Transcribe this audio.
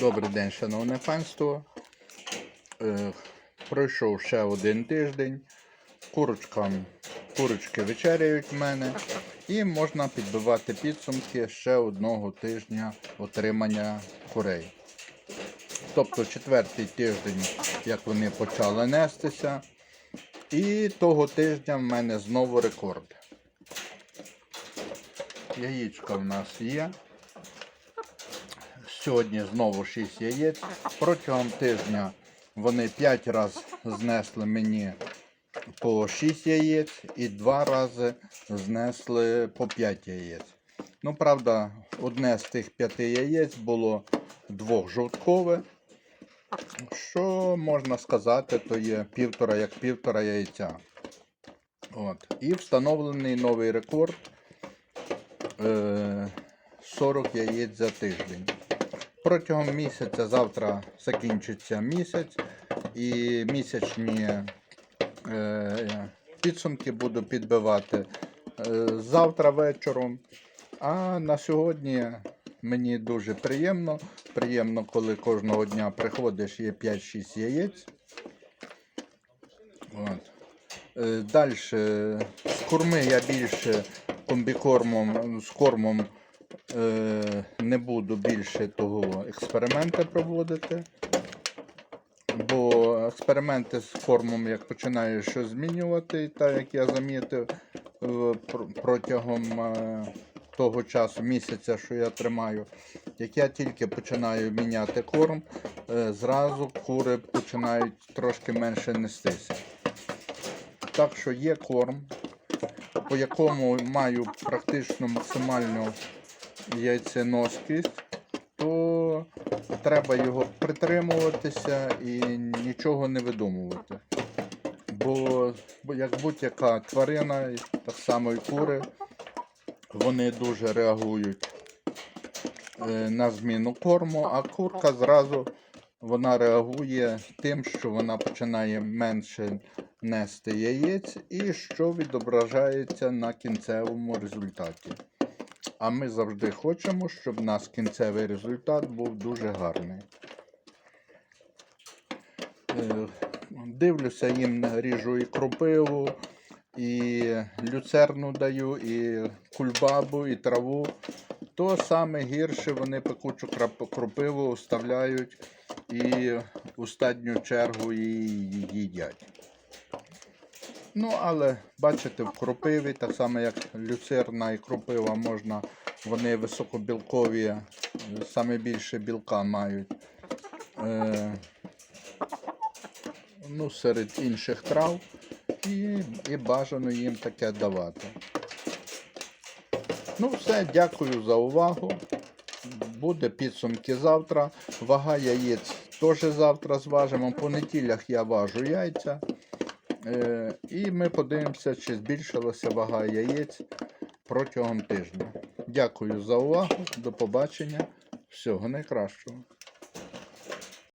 Добрий день, шановне панство. Е, пройшов ще один тиждень. Курочкам, курочки вечеряють в мене. І можна підбивати підсумки ще одного тижня отримання курей. Тобто четвертий тиждень, як вони почали нестися. І того тижня в мене знову рекорд. Яєчка в нас є. Сьогодні знову 6 яєць. Протягом тижня вони 5 разів знесли мені по 6 яєць і 2 рази знесли по 5 яєць. Ну, правда, одне з тих 5 яєць було двохжовткове. Що можна сказати, то є півтора як півтора яйця. От. І встановлений новий рекорд е, 40 яєць за тиждень. Протягом місяця завтра закінчиться місяць і місячні е, підсумки буду підбивати е, завтра вечором. А на сьогодні мені дуже приємно. Приємно, коли кожного дня приходиш, є 5-6 яєць. От. Е, Далі з корми я більше комбікормом з кормом не буду більше того експеримента проводити. Бо експерименти з кормом, як починаю щось змінювати, так як я замітив е, протягом е, того часу, місяця, що я тримаю, як я тільки починаю міняти корм, е, зразу кури починають трошки менше нестися. Так що є корм, по якому маю практично максимальну яйценоскість, то треба його притримуватися і нічого не видумувати. Бо, як будь-яка тварина, так само і кури, вони дуже реагують е, на зміну корму, а курка зразу вона реагує тим, що вона починає менше нести яєць, і що відображається на кінцевому результаті. А ми завжди хочемо, щоб у нас кінцевий результат був дуже гарний. Е, Дивлюся, їм ріжу і кропиву, і люцерну даю, і кульбабу, і траву. То саме гірше вони пекучу кропиву оставляють і у стадню чергу її їдять. Ну, але бачите, в кропиві, так само як люцерна і кропива можна, вони високобілкові, саме більше білка мають. Е, ну, серед інших трав. І, і бажано їм таке давати. Ну, все, дякую за увагу. Буде підсумки завтра. Вага яєць теж завтра зважимо. По неділях я важу яйця. Е, і ми подивимося, чи збільшилася вага яєць протягом тижня. Дякую за увагу. До побачення. Всього найкращого.